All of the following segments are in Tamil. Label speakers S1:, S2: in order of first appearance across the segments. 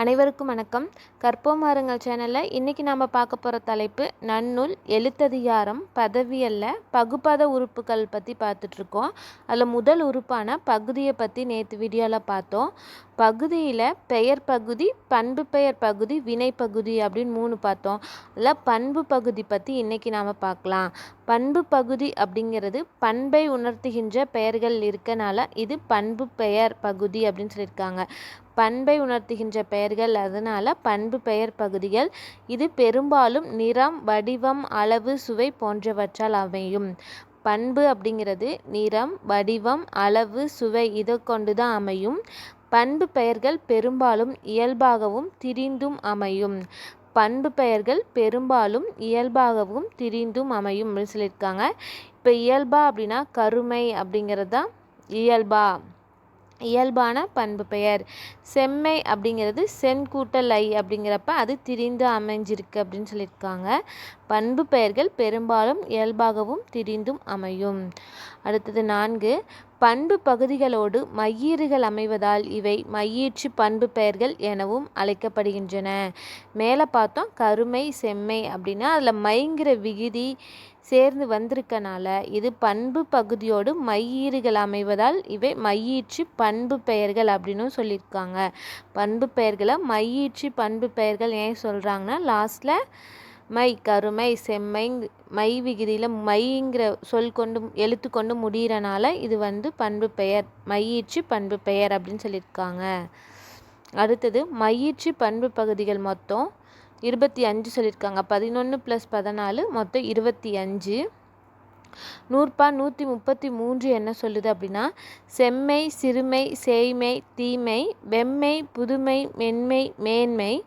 S1: அனைவருக்கும் வணக்கம். கற்போம் சேனலில். இன்றைக்கி நாம் பார்க்க போகிற தலைப்பு நன்னூல் எழுத்ததிகாரம் பதவியல்ல பகுப்பத உறுப்புகள் பற்றி பார்த்துட்ருக்கோம். அதில் முதல் உறுப்பான பகுதியை பற்றி நேற்று வீடியோவில் பார்த்தோம். பகுதியில் பெயர் பகுதி பண்பு பெயர் பகுதி வினை பகுதி அப்படின்னு மூணு பார்த்தோம். அதில் பண்பு பகுதி பற்றி இன்றைக்கி நாம் பார்க்கலாம். பண்பு பகுதி அப்படிங்கிறது பண்பை உணர்த்துகின்ற பெயர்கள் இருக்கனால இது பண்பு பெயர் பகுதி அப்படின்னு சொல்லியிருக்காங்க. பண்பை உணர்த்துகின்ற பெயர்கள். அதனால் பண்பு பெயர் பகுதிகள் இது பெரும்பாலும் நிறம் வடிவம் அளவு சுவை போன்றவற்றால் அமையும். பண்பு அப்படிங்கிறது நிறம் வடிவம் அளவு சுவை இதை கொண்டு தான் அமையும். பண்பு பெயர்கள் பெரும்பாலும் இயல்பாகவும் திரிந்தும் அமையும். பண்பு பெயர்கள் பெரும்பாலும் இயல்பாகவும் திரிந்தும் அமையும். அப்படின்னு சொல்லியிருக்காங்க இப்போ இயல்பா அப்படின்னா கருமை அப்படிங்கிறது தான் இயல்பா. இயல்பான பண்பு பெயர். செம்மை அப்படிங்கிறது சென் கூட்டல் ஐ அப்படிங்கிறப்ப அது திரிந்து அமைஞ்சிருக்கு அப்படின்னு சொல்லியிருக்காங்க. பண்பு பெயர்கள் பெரும்பாலும் இயல்பாகவும் திரிந்தும் அமையும். அடுத்தது நான்கு பண்பு பகுதிகளோடு மையீறுகள் அமைவதால் இவை மையீற்று பண்பு பெயர்கள் எனவும் அழைக்கப்படுகின்றன. மேலே பார்த்தோம் கருமை செம்மை அப்படின்னா அதில் மைங்கிற விகுதி சேர்ந்து வந்திருக்கனால இது பண்பு பகுதியோடு மையீறுகள் அமைவதால் இவை மையீற்று பண்பு பெயர்கள் அப்படின்னு சொல்லியிருக்காங்க. பண்பு பெயர்களை மையீற்று பண்பு பெயர்கள் ஏன் சொல்கிறாங்கன்னா லாஸ்ட்டில் மை கருமை செம்மை மை விகுதியில் மைங்கிற சொல் கொண்டு எழுத்து கொண்டு முடிகிறனால இது வந்து பண்பு பெயர் மையீற்று பண்பு பெயர் அப்படின்னு சொல்லியிருக்காங்க. அடுத்தது மையீற்று பண்பு பகுதிகள் மொத்தம் இருபத்தி அஞ்சு சொல்லியிருக்காங்க. பதினொன்று ப்ளஸ் பதினாலு மொத்தம் இருபத்தி அஞ்சு. நூற்பா நூற்றி முப்பத்தி மூன்று என்ன சொல்லுது அப்படின்னா செம்மை சிறுமை சேய்மை தீமை வெம்மை புதுமை மென்மை மேன்மை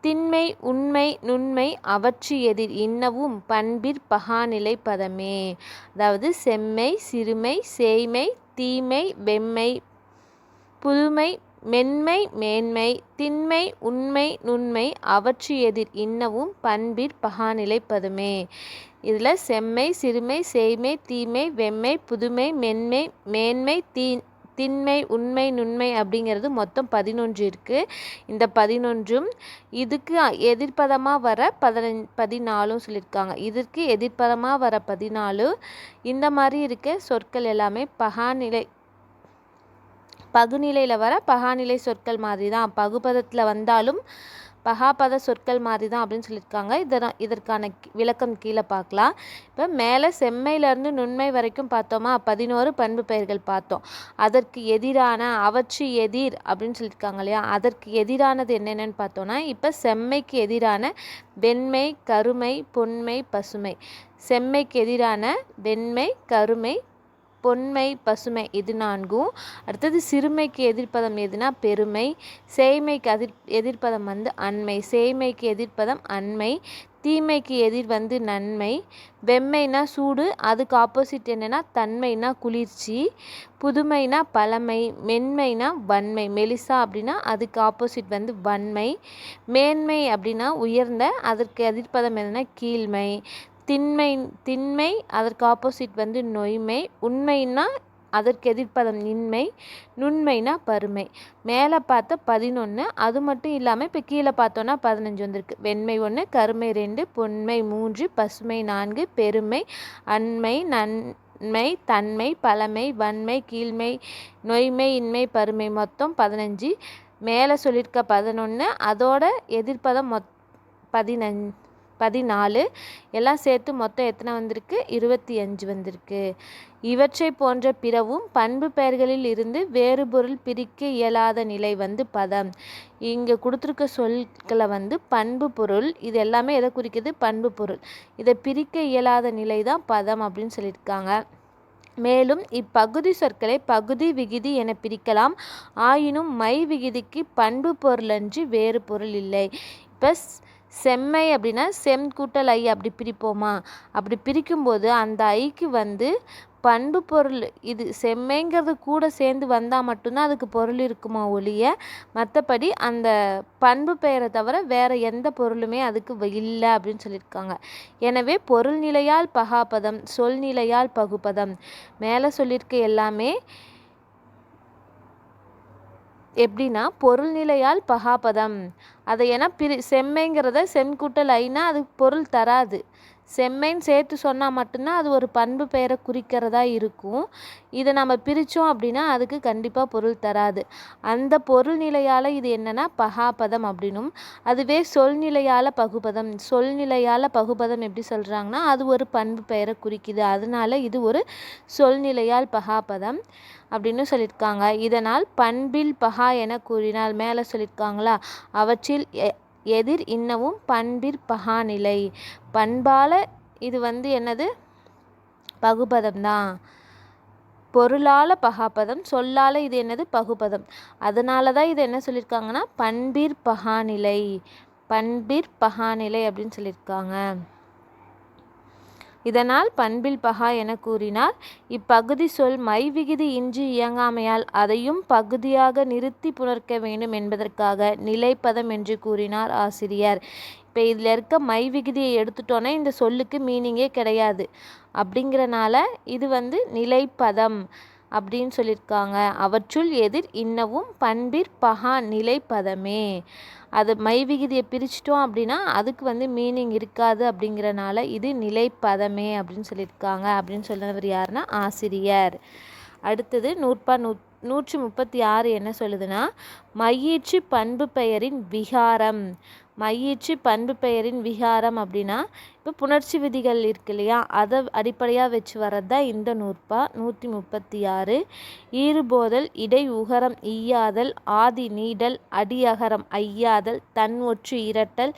S1: திண்மை உண்மை நுண்மை அவற்று எதிர் இன்னவும் பண்பிற் பகாநிலை பதமே. அதாவது செம்மை சிறுமை சேய்மை தீமை வெம்மை புதுமை மென்மை மேன்மை திண்மை உண்மை நுண்மை அவற்று எதிர் இன்னவும் பண்பிற் பகாநிலை பதுமே இதில் செம்மை சிறுமை சேய்மை தீமை வெம்மை புதுமை மென்மை மேன்மை தீ திண்மை உண்மை நுண்மை அப்படிங்கிறது மொத்தம் பதினொன்று இருக்குது இந்த பதினொன்றும் இதுக்கு எதிர்ப்பதமாக வர பதினஞ்சு பதினாலும் சொல்லியிருக்காங்க இதற்கு எதிர்ப்பதமாக வர பதினாலு இந்த மாதிரி இருக்க சொற்கள் எல்லாமே பகாநிலை பகுநிலையில் வர பகாநிலை சொற்கள் மாதிரி தான் பகுபதத்தில் வந்தாலும் பகாபத சொற்கள் மாதிரி தான் அப்படின்னு சொல்லியிருக்காங்க. இதனால் இதற்கான விளக்கம் கீழே பார்க்கலாம். இப்போ மேலே செம்மையிலேருந்து நுண்மை வரைக்கும் பார்த்தோமா? பதினோரு பண்பு பெயர்கள் பார்த்தோம். அதற்கு எதிரான அவற்று எதிர் அப்படின்னு சொல்லியிருக்காங்க இல்லையா? அதற்கு எதிரானது என்னென்னு பார்த்தோன்னா இப்போ செம்மைக்கு எதிரான வெண்மை கருமை பொன்மை பசுமை. செம்மைக்கு எதிரான வெண்மை கருமை பொன்மை பசுமை இது நான்கும். அடுத்தது சிறுமைக்கு எதிர்ப்பதம் எதுனா பெருமை. சேய்மைக்கு அதிர் எதிர்ப்பதம் வந்து அண்மை. சேய்மைக்கு எதிர்ப்பதம் அண்மை. தீமைக்கு எதிர் வந்து நன்மை. வெம்மைனா சூடு அதுக்கு ஆப்போசிட் என்னென்னா தன்மைனா குளிர்ச்சி. புதுமைனா பழமை மென்மைனா வன்மை. மெலிசா அப்படின்னா அதுக்கு ஆப்போசிட் வந்து வன்மை. மேன்மை அப்படின்னா உயர்ந்த அதற்கு எதிர்ப்பதம் என்னென்னா கீழ்மை. திண்மை திண்மை அதற்கு ஆப்போசிட் வந்து நொய்மை. உண்மைன்னா அதற்கு எதிர்ப்பதம் இன்மை நுண்மைனா பருமை. மேலே பார்த்த பதினொன்று அது மட்டும் இல்லாமல் இப்போ கீழே பார்த்தோன்னா பதினஞ்சு வந்திருக்கு. வெண்மை ஒன்று கருமை ரெண்டு பொன்மை மூன்று பசுமை நான்கு பெருமை அண்மை நன்மை தன்மை பழமை வன்மை கீழ்மை நொய்மை இன்மை பருமை மொத்தம் பதினஞ்சு. மேலே சொல்லியிருக்க பதினொன்று அதோட எதிர்ப்பதம் மொத் பதினஞ்சு. பதினாலு. எல்லாம் சேர்த்து மொத்தம் எத்தனை வந்திருக்கு? இருபத்தி அஞ்சு வந்திருக்கு. இவற்றை போன்ற பிறவும் பண்பு பெயர்களில் இருந்து வேறு பொருள் பிரிக்க இயலாத நிலை வந்து பதம். இங்கே கொடுத்துருக்க சொற்களை வந்து பண்பு பொருள் இது எல்லாமே எதை குறிக்குது? பண்பு பொருள். இதை பிரிக்க இயலாத நிலை தான் பதம் அப்படின்னு சொல்லியிருக்காங்க. மேலும் இப்பகுதி சொற்களை பகுதி விகுதி என பிரிக்கலாம். ஆயினும் மை விகுதிக்கு பண்பு பொருளன்றி வேறு பொருள் இல்லை. இப்போ செம்மை அப்படின்னா செம் கூட்டல் ஐ அப்படி பிரிப்போமா? அப்படி பிரிக்கும்போது அந்த ஐக்கு வந்து பண்பு பொருள் இது செம்மைங்கிறது கூட சேர்ந்து வந்தால் மட்டும்தான் அதுக்கு பொருள் இருக்குமா ஒழிய மற்றபடி அந்த பண்பு பெயரை தவிர வேறு எந்த பொருளுமே அதுக்கு இல்லை அப்படின்னு சொல்லியிருக்காங்க. எனவே பொருள் நிலையால் பகாபதம் சொல் நிலையால் பகுபதம். மேலே சொல்லியிருக்க எல்லாமே எப்படின்னா பொருள்நிலையால் பகாபதம். அதை ஏன்னா பிரி செம்மைங்கிறத செம்கூட்டல் ஐனா அது பொருள் தராது. செம்மைன்னு சேர்த்து சொன்னால் மட்டும்தான் அது ஒரு பண்பு பெயரை குறிக்கிறதா இருக்கும். இதை நம்ம பிரித்தோம் அப்படின்னா அதுக்கு கண்டிப்பாக பொருள் தராது. அந்த பொருள் நிலையால் இது என்னென்னா பகாபதம் அப்படின்னும். அதுவே சொல்நிலையால் பகுபதம். சொல்நிலையால் பகுபதம் எப்படி சொல்கிறாங்கன்னா அது ஒரு பண்பு பெயரை குறிக்குது. அதனால இது ஒரு சொல்நிலையால் பகாபதம் அப்படின்னு சொல்லியிருக்காங்க. இதனால் பண்பில் பகா என கூறினால் மேலே சொல்லியிருக்காங்களா? அவற்றில் எ- எதிர் இன்னவும் பண்பிற் பகாநிலை. பண்பால இது வந்து என்னது? பகுபதம் தான் பொருளால பகாபதம் சொல்லால இது என்னது? பகுபதம். அதனால தான் இது என்ன சொல்லியிருக்காங்கன்னா பண்பிற் பகாநிலை. பண்பிற் பகாநிலை அப்படின்னு சொல்லியிருக்காங்க இதனால் பண்பில் பகா என கூறினார். இப்பகுதி சொல் மைவிகுதி இன்றி இயங்காமையால் அதையும் பகுதியாக நிறுத்தி புணர்க்க வேண்டும் என்பதற்காக நிலைப்பதம் என்று கூறினார் ஆசிரியர். இப்போ இதில் இருக்க மை விகுதியை எடுத்துட்டோன்னா இந்த சொல்லுக்கு மீனிங்கே கிடையாது. அப்படிங்கிறனால இது வந்து நிலைப்பதம் அப்படின்னு சொல்லியிருக்காங்க அவற்றுள் எதிர் இன்னவும் பண்பிற் பகா நிலைப்பதமே. அது மைவிகுதியை பிரிச்சிட்டோம் அப்படின்னா அதுக்கு வந்து மீனிங் இருக்காது அப்படிங்கிறனால இது நிலைப்பதமே அப்படின்னு சொல்லியிருக்காங்க அப்படின்னு சொன்னவர் யாருன்னா ஆசிரியர். அடுத்தது நூற்பா நூ நூற்றி முப்பத்தி ஆறு என்ன சொல்லுதுன்னா மையீற்று பண்பு பெயரின் விகாரம். மையீற்று பண்பு பெயரின் விகாரம் அப்படின்னா இப்போ புணர்ச்சி விதிகள் இருக்கு இல்லையா? அதை அடிப்படையாக வச்சு வர்றது தான் இந்த நூற்பா? நூற்றி முப்பத்தி ஆறு ஈறுபோதல் இடை உகரம் ஈயாதல் ஆதி நீடல் அடியகரம் ஐயாதல் தன் ஒற்று இரட்டல்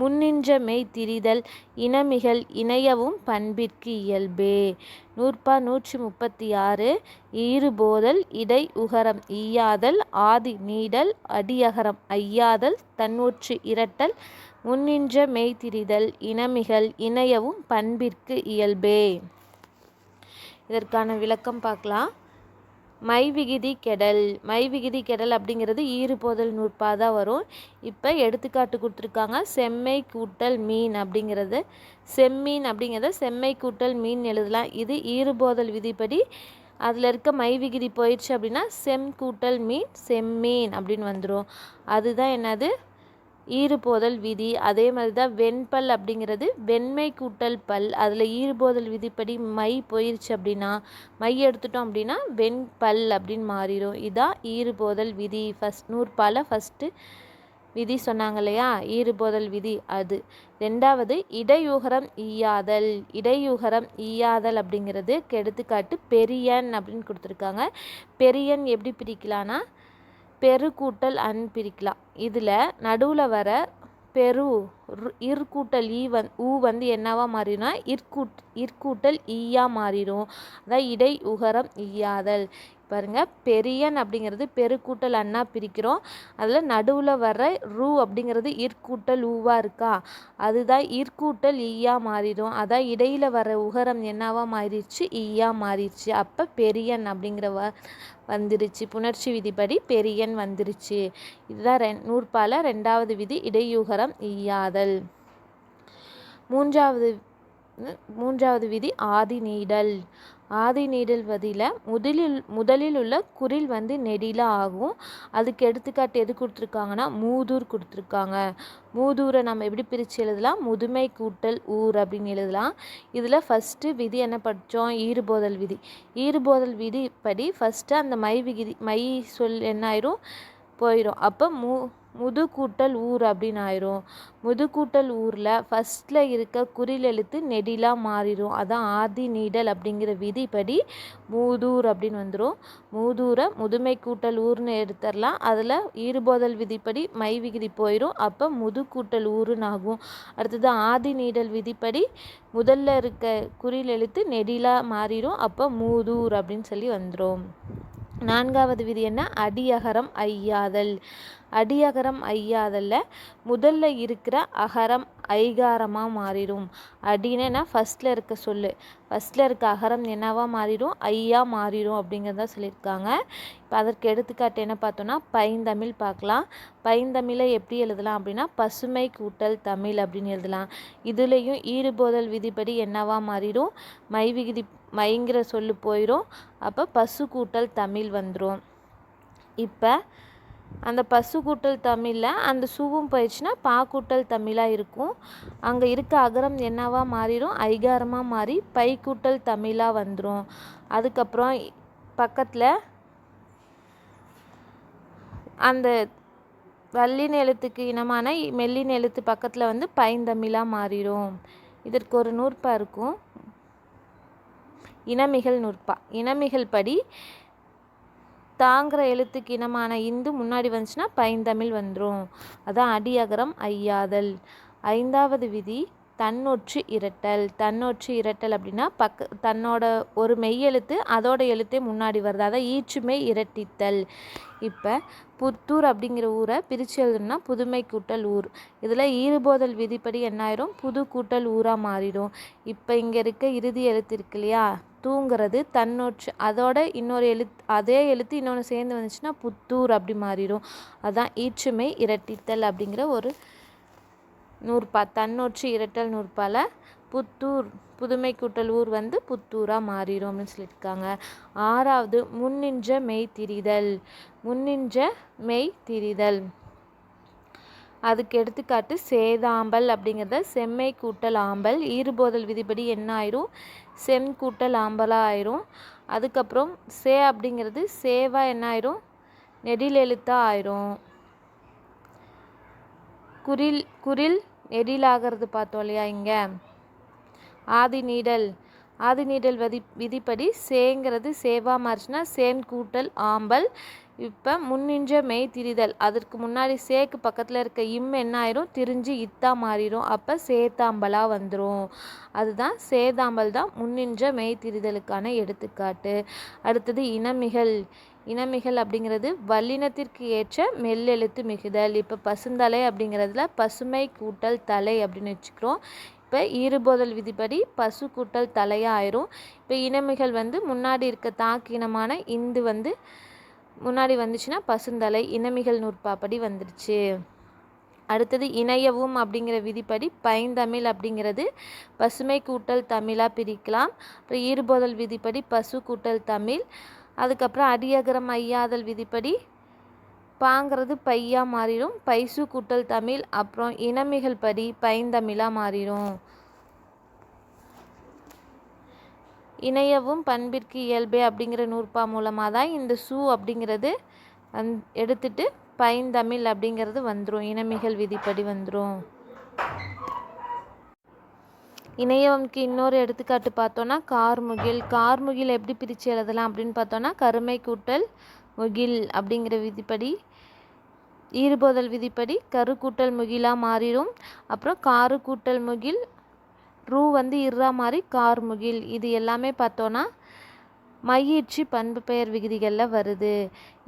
S1: முன்னின்ற மெய் திரிதல் இனமிகள் இணையவும் பண்பிற்கு இயல்பே. நூற்பா நூற்றி முப்பத்தி ஆறு ஈறுபோதல் இடை உகரம் ஈயாதல் ஆதி நீடல் அடியகரம் ஐயாதல் தன்னொற்று இரட்டல் முன்னின்ற மெய்திரிதல் இனமிகள் இணையவும் பண்பிற்கு இயல்பே. இதற்கான விளக்கம் பார்க்கலாம். மைவிகுதி கெடல். மைவிகுதி கெடல் அப்படிங்கிறது ஈறுபோதல் நூற்பாக தான் வரும். இப்போ எடுத்துக்காட்டு கொடுத்துருக்காங்க. செம்மை கூட்டல் மீன் அப்படிங்கிறது. செம்மீன் அப்படிங்கிறத செம்மை கூட்டல் மீன் எழுதலாம். இது ஈறுபோதல் விதிப்படி அதில் இருக்க மைவிகுதி போயிடுச்சு அப்படின்னா செம் கூட்டல் மீன் செம்மீன் அப்படின்னு வந்துடும் அதுதான் என்னது? ஈறுபோதல் விதி. அதே மாதிரி தான் வெண்பல் அப்படிங்கிறது வெண்மை கூட்டல் பல். அதில் ஈறுபோதல் விதிப்படி மை போயிருச்சு அப்படின்னா மை எடுத்துட்டோம் அப்படின்னா வெண்பல் அப்படின்னு மாறிடும் இதான் ஈறுபோதல் விதி. ஃபஸ்ட் நூற்பால ஃபஸ்ட்டு விதி சொன்னாங்க இல்லையா? ஈறுபோதல் விதி அது. ரெண்டாவது இடையூகரம் ஈயாதல். இடையூகரம் ஈயாதல் அப்படிங்கிறது எடுத்துக்காட்டு பெரியன் அப்படின்னு கொடுத்துருக்காங்க. பெரியன் எப்படி பிரிக்கலான்னா பெருக்கூட்டல் அன் பிரிக்கலாம். இதில் நடுவில் வர பெரு இர் கூட்டல் ஈ வந் ஊ வந்து என்னவா மாறினா இற்கூட் இற்கூட்டல் ஈயா மாறிடும். அதான் இடை உகரம் ஈயாதல். பாருங்க பெரியன் அப்படிங்கிறது பெருக்கூட்டல் அண்ணா பிரிக்கிறோம். அதில் நடுவில் வர்ற ரூ அப்படிங்கிறது இற்கூட்டல் ஊவாக இருக்கா? அதுதான் இற்கூட்டல் ஈயா மாறிடும். அதான் இடையில வர உகரம் என்னவா மாறிடுச்சு? ஈயா மாறிடுச்சு. அப்போ பெரியன் அப்படிங்கிற வ வந்துருச்சு. புணர்ச்சி விதிப்படி பெரியன் வந்துருச்சு. இதுதான் ரெ நூற்பால ரெண்டாவது விதி இடையுகரம் ஈயாதல். மூன்றாவது மூன்றாவது விதி ஆதி நீடல். ஆதி நீடல் வதியில் முதலில் முதலில் உள்ள குரில் வந்து நெடில ஆகும். அதுக்கு எடுத்துக்காட்டு எது கொடுத்துருக்காங்கன்னா மூதூர் கொடுத்துருக்காங்க. மூதூரை நம்ம எப்படி பிரித்து எழுதலாம்? முதுமை கூட்டல் ஊர் அப்படின்னு எழுதலாம். இதில் ஃபஸ்ட்டு விதி என்ன படித்தோம் ஈறுபோதல் விதி. ஈறுபோதல் விதி படி ஃபஸ்ட்டு அந்த மை விகிதி மை சொல் என்ன ஆயிரும்? போயிடும் அப்போ மூ முது கூட்டல் ஊர் அப்படின்னு ஆயிரும். முது கூட்டல் ஊரில் ஃபஸ்ட்டில் இருக்க குறில் எழுத்து மாறிடும் அதான் ஆதி நீடல் அப்படிங்கிற விதிப்படி மூதூர் அப்படின்னு வந்துடும் மூதூரை முதுமை கூட்டல் ஊர்னு எடுத்துடலாம் அதில் ஈறுபோதல் விதிப்படி மை விகுதி போயிடும் அப்போ முது கூட்டல் ஊருன்னு ஆகும். அடுத்தது ஆதி நீடல் விதிப்படி முதல்ல இருக்க குறில் எழுத்து மாறிடும் அப்போ மூதூர் அப்படின்னு சொல்லி வந்துடும் நான்காவது விதி என்ன? அடியகரம் ஐயாதல். அடியகரம் ஐயாதல்ல முதல்ல இருக்கிற அகரம் ஐகாரமாக மாறிடும். அடின்னா ஃபஸ்ட்டில் இருக்க சொல்லு. ஃபஸ்ட்டில் இருக்க அகரம் என்னவாக மாறிடும்? ஐயா மாறிடும் அப்படிங்கிறத சொல்லியிருக்காங்க. இப்போ அதற்கு எடுத்துக்காட்டு என்ன பார்த்தோன்னா பைந்தமிழ் பார்க்கலாம். பைந்தமிழை எப்படி எழுதலாம் அப்படின்னா பசுமை கூட்டல் தமிழ் அப்படின்னு எழுதலாம். இதுலேயும் ஈடுபோதல் விதிப்படி என்னவாக மாறிடும்? மை விகுதி மைங்கிற சொல்லு போயிடும் அப்போ பசு கூட்டல் தமிழ் வந்துடும் இப்போ அந்த பசு கூட்டல் தமிழில் அந்த சுவும் போயிடுச்சுன்னா பா கூட்டல் தமிழாக இருக்கும். அங்கே இருக்க அகரம் என்னவா மாறிடும்? ஐகாரமாக மாறி பை கூட்டல் தமிழாக வந்துடும் அதுக்கப்புறம் பக்கத்தில் அந்த வள்ளி எழுத்துக்கு இனமான மெல்லி எழுத்து பக்கத்தில் வந்து பைந்தமிழாக மாறிடும் இதற்கு ஒரு நூற்பா இருக்கும். இனமிகள் நூற்பா. இனமிகள் படி தாங்கிற எழுத்துக்கு இனமான இந்து முன்னாடி வந்துச்சுன்னா பைந்தமிழ் வந்துடும் அதான் அடியகரம் ஐயாதல். ஐந்தாவது விதி தன்னொற்று இரட்டல். தன்னொற்று இரட்டல் அப்படின்னா பக்க தன்னோட ஒரு மெய்யெழுத்து அதோட எழுத்தே முன்னாடி வருது. அதான் ஈற்றுமை இரட்டித்தல். இப்போ புத்தூர் அப்படிங்கிற ஊரை பிரித்து எழுதணும்னா புதுமை கூட்டல் ஊர். இதில் ஈறுபோதல் விதிப்படி என்ன ஆயிரும் புது கூட்டல் ஊராக மாறிடும். இப்போ இங்கே இருக்க இறுதி எழுத்து இருக்கு இல்லையா? தூங்கிறது தன்னொற்று அதோட இன்னொரு எழுத்து அதே எழுத்து இன்னொன்று சேர்ந்து வந்துச்சுன்னா புத்தூர் அப்படி மாறிடும். அதுதான் ஈற்றுமை இரட்டித்தல் அப்படிங்கிற ஒரு நூற்பா தன்னொற்று இரட்டல் நூற்பால புத்தூர் புதுமை கூட்டல் ஊர் வந்து புத்தூராக மாறிடும் அப்படின்னு சொல்லியிருக்காங்க. ஆறாவது முன்னின்ற மெய் திரிதல் முன்னின்ற மெய் திரிதல் அதுக்கு எடுத்துக்காட்டு சேதாம்பல் அப்படிங்கிறத செம்மை கூட்டல் ஆம்பல் ஈறுபோதல் விதிப்படி என்ன ஆயிரும்? செம் கூட்டல் ஆம்பலாக ஆயிரும். அதுக்கப்புறம் சே அப்படிங்கிறது சேவா என்ன ஆயிரும்? நெடில் எழுத்தா ஆயிரும். குரில் குரில் நெடிலாகிறது பார்த்தோம் இல்லையா இங்கே? ஆதி நீடல். ஆதி நீடல் விதி விதிப்படி சேங்கிறது சேவா மாறிச்சுன்னா சேன் கூட்டல் ஆம்பல். இப்போ முன்னின்ற மெய் திரிதல். அதற்கு முன்னாடி சேக்கு பக்கத்தில் இருக்க இம் என்ன ஆயிரும்? திரிஞ்சு இத்தா மாறிடும் அப்போ சேத்தாம்பலாக வந்துடும் அதுதான் சேதாம்பல் தான் முன்னின்ற மெய் திரிதலுக்கான எடுத்துக்காட்டு. அடுத்தது இனமிகள் இனமிகள் அப்படிங்கிறது வல்லினத்திற்கு ஏற்ற மெல்லெழுத்து மிகுதல். இப்போ பசுந்தலை அப்படிங்கிறதுல பசுமை கூட்டல் தலை அப்படின்னு வச்சுக்கிறோம். இப்போ ஈறுபோதல் விதிப்படி பசு கூட்டல் தலையாக ஆயிரும் இப்போ இனமிகள் வந்து முன்னாடி இருக்க தாக்கு இனமான இந்து வந்து முன்னாடி வந்துச்சுன்னா பசுந்தலை இனமிகள் நூற்பாப்படி வந்துருச்சு அடுத்தது இணையவும் அப்படிங்கிற விதிப்படி பைந்தமிழ் அப்படிங்கிறது பசுமை கூட்டல் தமிழாக பிரிக்கலாம். அப்புறம் ஈறுபோதல் விதிப்படி பசு கூட்டல் தமிழ். அதுக்கப்புறம் அடியகரம் ஐயாதல் விதிப்படி பாங்கிறது பையா மாறிடும் பைசு கூட்டல் தமிழ் அப்புறம் இனமிகள் படி பைந்தமிழாக மாறிடும். இணையவும் பண்பிற்கு இயல்பே அப்படிங்கிற நூற்பா மூலமாக தான் இந்த சு அப்படிங்கிறது வந் எடுத்துட்டு பைந்தமிழ் அப்படிங்கிறது வந்துடும் இனமிகள் விதிப்படி வந்துடும் இணையவம்க்கு இன்னொரு எடுத்துக்காட்டு பார்த்தோன்னா கார்முகில். கார்முகில் எப்படி பிரித்து எழுதலாம் அப்படின்னு பார்த்தோன்னா கருமை கூட்டல் முகில் அப்படிங்கிற விதிப்படி ஈறுபோதல் விதிப்படி கரு கூட்டல் முகிலாக மாறிடும். அப்புறம் காரு கூட்டல் முகில் ரூ வந்து இர்ரா மாதிரி கார் முகில். இது எல்லாமே பார்த்தோன்னா மையீற்று பண்பு பெயர் விகுதிகளில் வருது.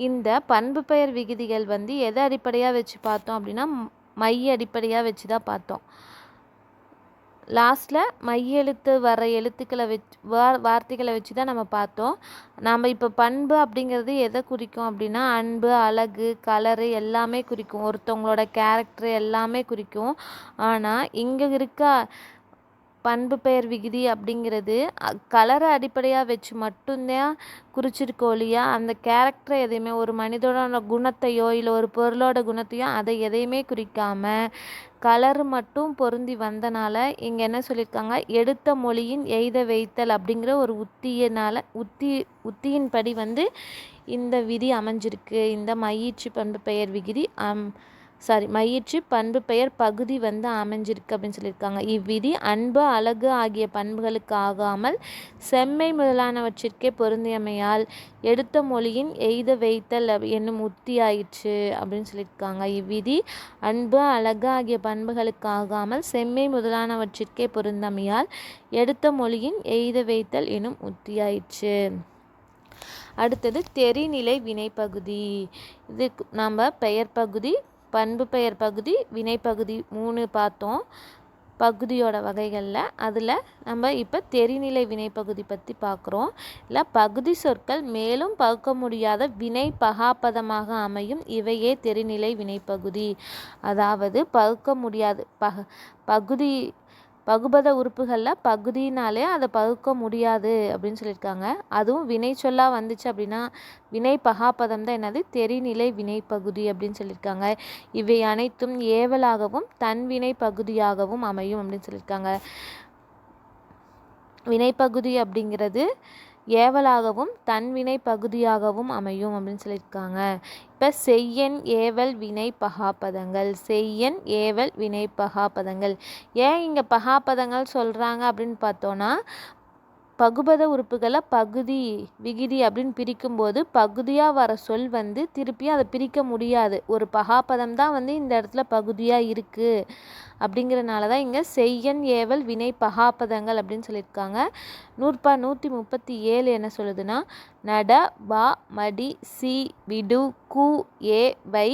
S1: இந்த பண்பு பெயர் விகுதிகள் வந்து எதை அடிப்படையாக வச்சு பார்த்தோம் அப்படின்னா மைய அடிப்படையாக வச்சு தான் பார்த்தோம். லாஸ்ட்டில் மையெழுத்து வர எழுத்துக்களை வச் வா வார்த்தைகளை வச்சு தான் நம்ம பார்த்தோம். நாம் இப்போ பண்பு அப்படிங்கிறது எதை குறிக்கும் அப்படின்னா அன்பு அழகு கலரு எல்லாமே குறிக்கும். ஒருத்தவங்களோட கேரக்டர் எல்லாமே குறிக்கும். ஆனால் இங்கே இருக்க பண்பு பெயர் விகுதி அப்படிங்கிறது கலரை அடிப்படையாக வச்சு மட்டும்தான் குறிச்சிருக்கோம் இல்லையா? அந்த கேரக்டரை எதையுமே ஒரு மனிதனோட குணத்தையோ இல்லை ஒரு பொருளோட குணத்தையோ அதை எதையுமே குறிக்காமல் கலர் மட்டும் பொருந்தி வந்தனால இங்கே என்ன சொல்லியிருக்காங்க எடுத்த மொழியின் எய்த வைத்தல் அப்படிங்கிற ஒரு உத்தியினால் உத்தி உத்தியின்படி வந்து இந்த விதி அமைஞ்சிருக்கு. இந்த மயிற்சி பண்பு பெயர் விகுதி அம் சாரி மயிற்று பண்பு பெயர் பகுதி வந்து அமைஞ்சிருக்கு அப்படின்னு சொல்லியிருக்காங்க. இவ்விதி அன்பு அழகு ஆகிய பண்புகளுக்கு ஆகாமல் செம்மை முதலானவற்றிற்கே பொருந்தியமையால் எடுத்த மொழியின் எய்த வைத்தல் என்னும் உத்தி ஆயிற்று அப்படின்னு சொல்லியிருக்காங்க. இவ்விதி அன்பு அழகு ஆகிய பண்புகளுக்கு ஆகாமல் செம்மை முதலானவற்றிற்கே பொருந்தமையால் எடுத்த மொழியின் எய்த வைத்தல் எனும் உத்தியாயிற்று. அடுத்தது தெரிநிலை வினைப்பகுதி. இது நம்ம பெயர் பகுதி பண்பு பெயர் பகுதி வினைப்பகுதி மூணு பார்த்தோம். பகுதியோட வகைகளில். அதில் நம்ம இப்போ தெரிநிலை வினைப்பகுதி பற்றி பார்க்குறோம் இல்லை பகுதி சொற்கள் மேலும் பகுக்க முடியாத வினை பகாப்பதமாக அமையும் இவையே தெரிநிலை வினைப்பகுதி அதாவது பகுக்க முடியாது பக பகுதி பகுபத உறுப்புகளில் பகுதினாலே அதை பகுக்க முடியாது அப்படின்னு சொல்லியிருக்காங்க. அதுவும் வினை சொல்லாக வந்துச்சு அப்படின்னா வினை பகாபதம் தான் என்னது? தெரிநிலை வினை பகுதி அப்படின்னு சொல்லியிருக்காங்க. இவை அனைத்தும் ஏவலாகவும் தன்வினை பகுதியாகவும் அமையும் அப்படின்னு சொல்லியிருக்காங்க. வினைப்பகுதி அப்படிங்கிறது ஏவலாகவும் தன்வினை பகுதியாகவும் அமையும் அப்படின்னு சொல்லியிருக்காங்க. இப்போ செய்யன் ஏவல் வினை பகாபதங்கள் செய்யன் ஏவல் வினை பகாபதங்கள் ஏன் இங்கே பகாப்பதங்கள் சொல்கிறாங்க அப்படின்னு பார்த்தோன்னா பகுபத உறுப்புகளை பகுதி விகுதி அப்படின்னு பிரிக்கும்போது பகுதியாக வர சொல் வந்து திருப்பியும் அதை பிரிக்க முடியாது. ஒரு பகாப்பதம் தான் வந்து இந்த இடத்துல பகுதியாக இருக்குது அப்படிங்கிறனால தான் இங்கே செய்யன் ஏவல் வினை பகாப்பதங்கள் அப்படின்னு சொல்லியிருக்காங்க. நூற்பா நூற்றி முப்பத்தி ஏழு என்ன சொல்லுதுன்னா நட பா மடி சி விடு கு ஏ வை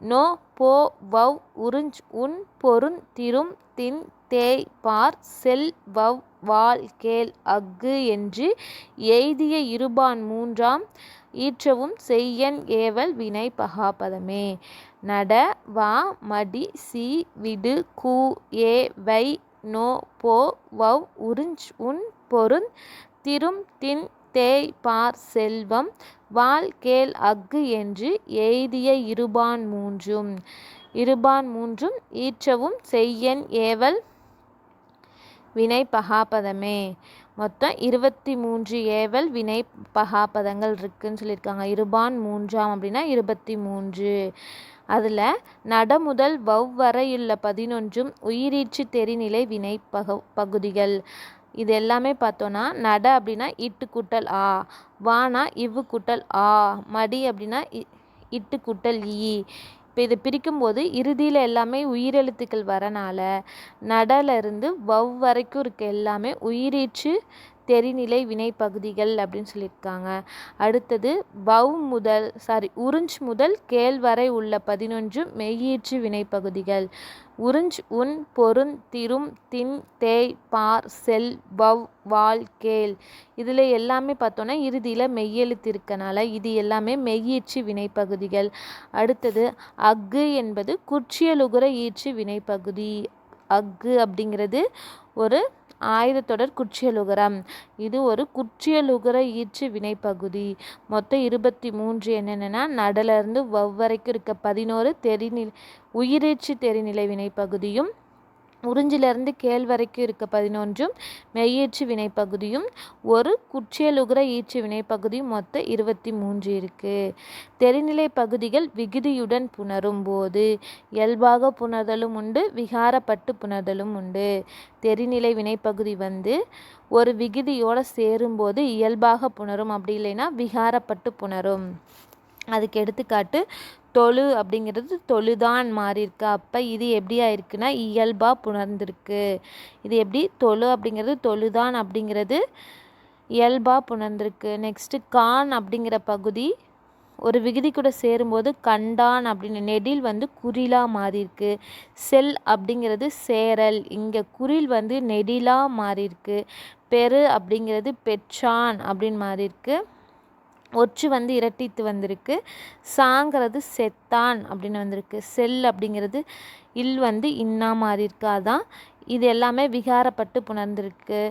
S1: நோ போ வவ் உறிஞ்ச் உன் பொருந் திரும் தின் தேய் பார் செல் வவ் வால் கேள் அஃது என்று எய்திய இருபான் மூன்றாம் ஈற்றவும் செய்யன் ஏவல் வினை பகாபதமே. நட வா மடி சி விடு கு ஏ வை நோ போ வவ் உறிஞ்ச் உன் பொருந் திரும் தின் தேய் பார் செல்வம் வால் கேள் அஃது என்று எய்திய இருபான் மூன்றும். இருபான் மூன்றும் ஈற்றவும் செய்யன் ஏவல் வினை பகாபதமே. மொத்தம் இருபத்தி மூன்று ஏவல் வினை பகாபதங்கள் இருக்குன்னு சொல்லியிருக்காங்க. இருபான் மூன்றாம் அப்படின்னா இருபத்தி மூன்று. அதில் நட முதல் வவ் வரையுள்ள பதினொன்றும் உயிரீச்சு தெரிநிலை வினை பக பகுதிகள். இது எல்லாமே பார்த்தோன்னா நட அப்படின்னா இட்டு கூட்டல் ஆ வானா இவ்வு கூட்டல் ஆ மடி அப்படின்னா இட்டு கூட்டல் ஈ. இப்போ இதை பிரிக்கும்போது இறுதியில் எல்லாமே உயிரெழுத்துக்கள் வரனால நடலேருந்து வவ் வரைக்கும் இருக்க எல்லாமே உயிரீச்சு தெரிநிலை வினைப்பகுதிகள் அப்படின்னு சொல்லியிருக்காங்க. அடுத்தது வவ் முதல் சாரி உறிஞ்ச் முதல் கேள் வரை உள்ள பதினொன்று மெய்யீற்று வினைப்பகுதிகள். உறிஞ்ச் உன் பொருண் திரும் தின் தேய் பார் செல் பவ் வால் கேள். இதில் எல்லாமே பார்த்தோன்னா இறுதியில் மெய்யெழுத்து இருக்கனால இது எல்லாமே மெய்யீற்று வினைப்பகுதிகள். அடுத்தது அக்கு என்பது குற்றியலுகுற ஈற்று வினைப்பகுதி. அக்கு அப்படிங்கிறது ஒரு ஆயுதத்தொடர் குற்றியலுகரம். இது ஒரு குற்றியலுகர ஈற்று வினைப்பகுதி. மொத்தம் இருபத்தி மூன்று என்னென்னா நடலேருந்து வவ்வரைக்கும் இருக்க பதினோரு தெரிநிலை உயிரீச்சு தெரிநிலை வினைப்பகுதியும் உறிஞ்சிலிருந்து கேள் வரைக்கும் இருக்க பதினொன்றும் மெய்யீற்று வினைப்பகுதியும் ஒரு குற்றியலுகிற ஈச்சு வினைப்பகுதியும் மொத்த இருபத்தி மூன்று இருக்குது தெரிநிலை பகுதிகள் விகுதியுடன் புணரும் போது இயல்பாக புணர்தலும் உண்டு விகாரப்பட்டு புணர்தலும் உண்டு. தெரிநிலை வினைப்பகுதி வந்து ஒரு விகுதியோடு சேரும்போது இயல்பாக புணரும் அப்படி இல்லைன்னா விகாரப்பட்டு புணரும். அதுக்கு எடுத்துக்காட்டு தொழு அப்படிங்கிறது தொழுதான் மாறி இருக்கு அப்போ இது எப்படி ஆயிருக்குன்னா இயல்பாக புணர்ந்திருக்கு. இது எப்படி? தொழு அப்படிங்கிறது தொழுதான் அப்படிங்கிறது இயல்பாக புணர்ந்திருக்கு. நெக்ஸ்ட்டு கான் அப்படிங்கிற பகுதி ஒரு விகுதி கூட சேரும்போது கண்டான் அப்படின்னு நெடில் வந்து குறிலாக மாறியிருக்கு. செல் அப்படிங்கிறது சேரல். இங்கே குறில் வந்து நெடிலாக மாறியிருக்கு. பெரு அப்படிங்கிறது பெற்றான் அப்படின்னு மாறியிருக்கு. ஒற்று வந்து இரட்டித்து வந்திருக்கு. சாங்கிறது செத்தான் அப்படின்னு வந்திருக்கு. செல் அப்படிங்கிறது இல் வந்து இன்னா மாதிரி இருக்கு. இது எல்லாமே விகாரப்பட்டு புணர்ந்திருக்கு.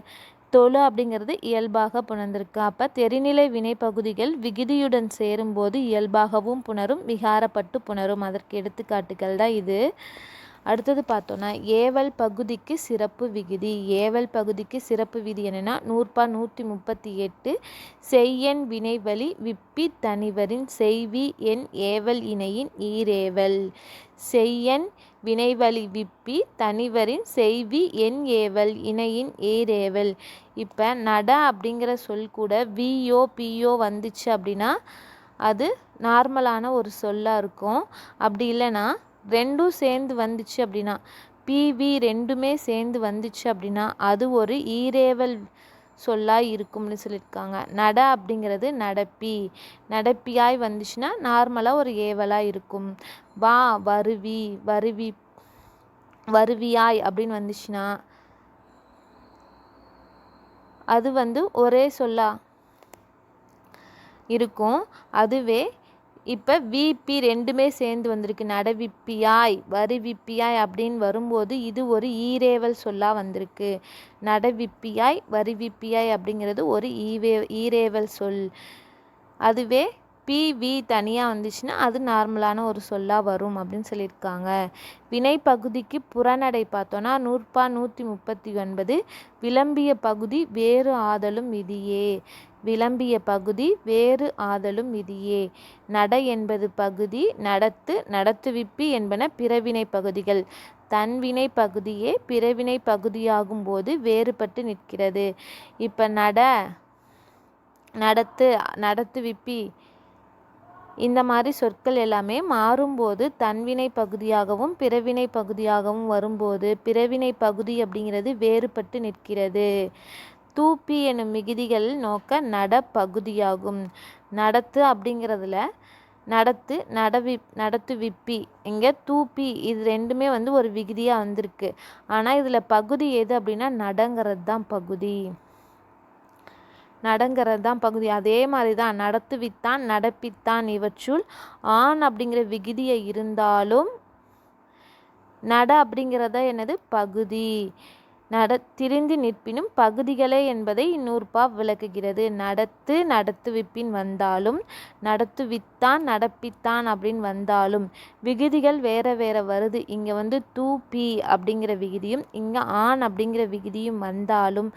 S1: தொழு அப்படிங்கிறது இயல்பாக புணர்ந்திருக்கு. அப்போ தெரிநிலை வினைப்பகுதிகள் விகுதியுடன் சேரும்போது இயல்பாகவும் புணரும் விகாரப்பட்டு புணரும். அதற்கு எடுத்துக்காட்டுகள் தான் இது. அடுத்தது பார்த்தோன்னா ஏவல் பகுதிக்கு சிறப்பு விகுதி. ஏவல் பகுதிக்கு சிறப்பு விதி என்னென்னா நூற்பா நூற்றி முப்பத்தி எட்டு செய்யன் வினைவழி விப்பி தனிவரின் செய்வி என் ஏவல் இணையின் ஈரேவல். செய்யன் வினைவழி விப்பி தனிவரின் செய்வி என் ஏவல் இணையின் ஏரேவல் இப்போ நட அப்படிங்கிற சொல் கூட விஓ பிஓ வந்துச்சு அப்படின்னா அது நார்மலான ஒரு சொல்லாக இருக்கும். அப்படி இல்லைன்னா ரெண்டும் சேர்ந்து வந்துச்சு அப்படின்னா பிவி ரெண்டுமே சேர்ந்து வந்துச்சு அப்படின்னா அது ஒரு ஈரேவல் சொல்லாக இருக்கும்னு சொல்லியிருக்காங்க. நட அப்படிங்கிறது நடப்பி. நடப்பியாய் வந்துச்சுன்னா நார்மலாக ஒரு ஏவலாக இருக்கும். வா வருவி வருவி வருவியாய் அப்படின்னு வந்துச்சுன்னா அது வந்து ஒரே சொல்லா இருக்கும். அதுவே இப்போ விபி ரெண்டுமே சேர்ந்து வந்திருக்கு. நடவிப்பியாய் வரிவிப்பியாய் அப்படின்னு வரும்போது இது ஒரு ஈரேவல் சொல்லாக வந்திருக்கு. நடவிப்பியாய் வரிவிப்பியாய் அப்படிங்கிறது ஒரு ஈவே ஈரேவல் சொல். அதுவே பிவி தனியாக வந்துச்சுன்னா அது நார்மலான ஒரு சொல்லாக வரும் அப்படின்னு சொல்லியிருக்காங்க. வினை பகுதிக்கு புறநடை பார்த்தோன்னா நூற்பா நூற்றி முப்பத்தி ஒன்பது விளம்பிய பகுதி வேறு ஆதலும் விதியே விளம்பிய பகுதி வேறு ஆதலும் விதியே நட என்பது பகுதி நடத்து நடத்துவிப்பி என்பன பிறவினை பகுதிகள். தன்வினை பகுதியே பிறவினை பகுதியாகும் போது வேறுபட்டு நிற்கிறது. இப்போ நட நடத்து நடத்துவிப்பி இந்த மாதிரி சொற்கள் எல்லாமே மாறும்போது தன்வினை பகுதியாகவும் பிறவினை பகுதியாகவும் வரும்போது பிறவினை பகுதி அப்படிங்கிறது வேறுபட்டு நிற்கிறது. தூப்பி எனும் மிகுதிகள் நோக்க நடப்பகுதியாகும் நடத்து அப்படிங்கிறதுல நடத்து நடவி நடத்து விப்பி. இங்கே தூப்பி இது ரெண்டுமே வந்து ஒரு விகுதியாக வந்திருக்கு. ஆனால் இதில் பகுதி எது அப்படின்னா நடங்கிறது தான் பகுதி. நடங்கிறது தான் பகுதி. அதே மாதிரி தான் நடத்துவித்தான் நடப்பித்தான் இவற்றுள். ஆண் அப்படிங்கிற விகுதியை இருந்தாலும் நட அப்படிங்கிறத என்னது? பகுதி. நட திரிந்து நிற்பினும் பகுதிகளே என்பதை இந்நூற்பா விளக்குகிறது. நடத்து நடத்துவிப்பின் வந்தாலும் நடத்துவித்தான் நடப்பித்தான் அப்படின்னு வந்தாலும் விகுதிகள் வேற வேற வருது. இங்கே வந்து தூ பி அப்படிங்கிற விகுதியும் இங்கே ஆண் அப்படிங்கிற விகுதியும் வந்தாலும்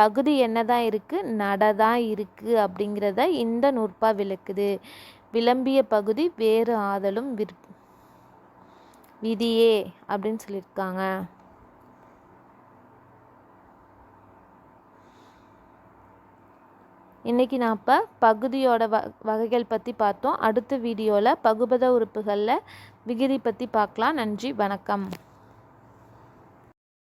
S1: பகுதி என்னதான் இருக்குது நடதான் இருக்குது அப்படிங்கிறத இந்த நூற்பா விளக்குது. விளம்பிய பகுதி வேறு ஆதலும் விற் விதியே அப்படின்னு சொல்லியிருக்காங்க. இன்றைக்கி நான் இப்போ பகுதியோட வ வகைகள் பற்றி பார்த்தோம். அடுத்த வீடியோவில் பகுபத உறுப்புகளில் விகுதி பற்றி பார்க்கலாம். நன்றி வணக்கம்.